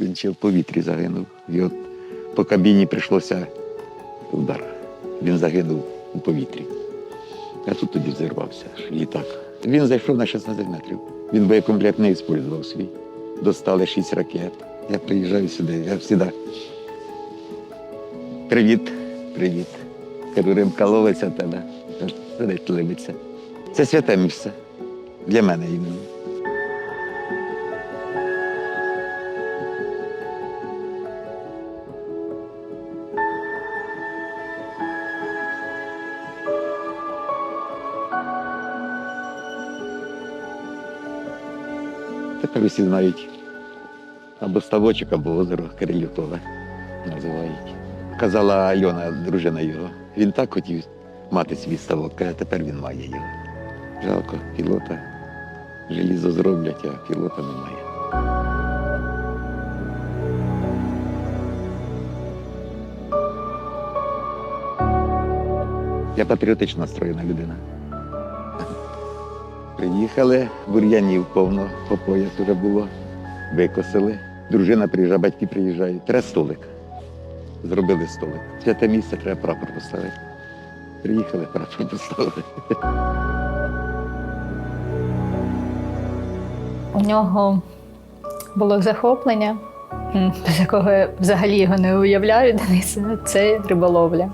Він ще в повітрі загинув. І от по кабіні прийшлося удар. Він загинув у повітрі. А тут тоді взірвався літак. Він зайшов на 16 метрів. Він боєкомплект не використовував свій. Достали 6 ракет. Я приїжджаю сюди, я завжди. Привіт, привіт. Кажу, рибка ловиться тебе. Сидить. Це святе місце. Для мене іменно. Тепер усі знають або ставочок, або озеро Кирилюкове називають. Казала Альона, дружина його. Він так хотів мати свій ставок, а тепер він має його. Жалко, пілота. Желізо зроблять, а пілота немає. Я патріотично настроєна людина. Приїхали, бур'янів повно, по пояс уже було, викосили. Дружина приїжджає, батьки приїжджають. Треба столик. Зробили столик. Святе місце треба прапор поставити. Приїхали, прапор поставили. У нього було захоплення, без якого я взагалі його не уявляю, Дениса, це риболовля.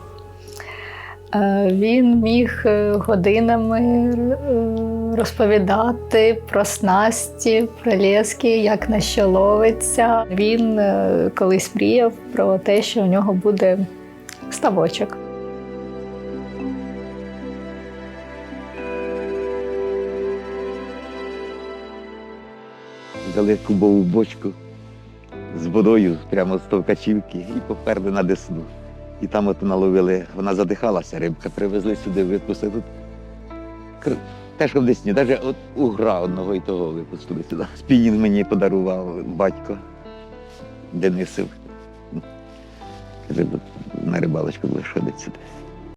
Е, Він міг е, годинами е, розповідати про снасті, про лески, як на що ловиться. Він е, колись мріяв про те, що у нього буде ставочок. Взяли кубову бочку з водою прямо з товкачівки і поперли на десну. І там от наловили, вона задихалася, рибка, привезли сюди, випустили тут. Теж в Десні, навіть от угра одного і того випустили сюди. Спінін мені подарував батько Денисів. Каже, на рибалочку ходити сюди.